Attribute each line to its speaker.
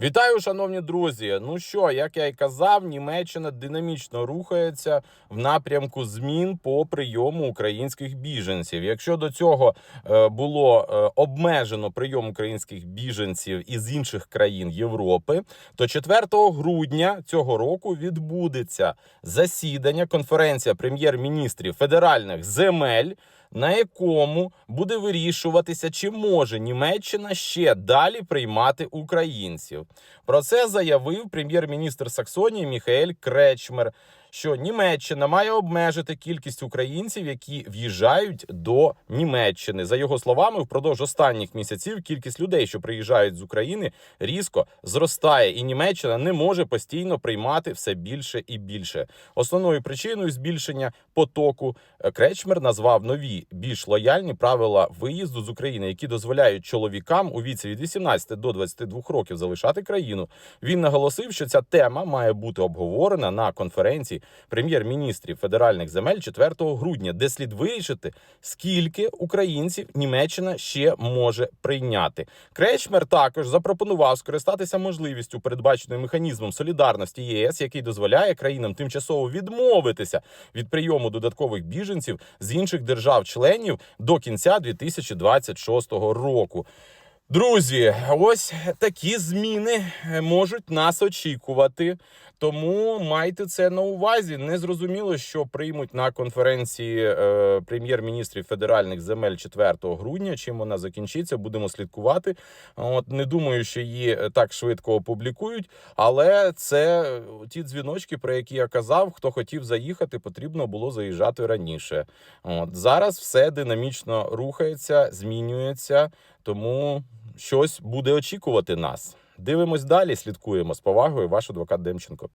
Speaker 1: Вітаю, шановні друзі. Ну що, як я й казав, Німеччина динамічно рухається в напрямку змін по прийому українських біженців. Якщо до цього е, було е, обмежено прийом українських біженців із інших країн Європи, то 4 грудня цього року відбудеться засідання конференція прем'єр-міністрів федеральних земель на якому буде вирішуватися, чи може Німеччина ще далі приймати українців. Про це заявив прем'єр-міністр Саксонії Міхаель Кречмер. Що Німеччина має обмежити кількість українців, які в'їжджають до Німеччини. За його словами, впродовж останніх місяців кількість людей, що приїжджають з України, різко зростає, і Німеччина не може постійно приймати все більше і більше. Основною причиною збільшення потоку е, Кречмер назвав нові більш лояльні правила виїзду з України, які дозволяють чоловікам у віці від 18 до 22 років залишати країну. Він наголосив, що ця тема має бути обговорена на конференції прем'єр-міністрів федеральних земель 4 грудня, де слід вирішити, скільки українців Німеччина ще може прийняти. Кречмер також запропонував скористатися можливістю, передбаченою механізмом солідарності ЄС, який дозволяє країнам тимчасово відмовитися від прийому додаткових біженців з інших держав-членів до кінця 2026 року. Друзі, ось такі зміни можуть нас очікувати. Тому майте це на увазі. Не зрозуміло, що приймуть на конференції е, прем'єр-міністрів федеральних земель 4 грудня. Чим вона закінчиться, будемо слідкувати. От не думаю, що її е, так швидко опублікують, але це е, ті дзвіночки, про які я казав. Хто хотів заїхати, потрібно було заїжджати раніше. От зараз все динамічно рухається, змінюється, тому щось буде очікувати нас. Дивимось далі, слідкуємо з повагою. Ваш адвокат Демченко.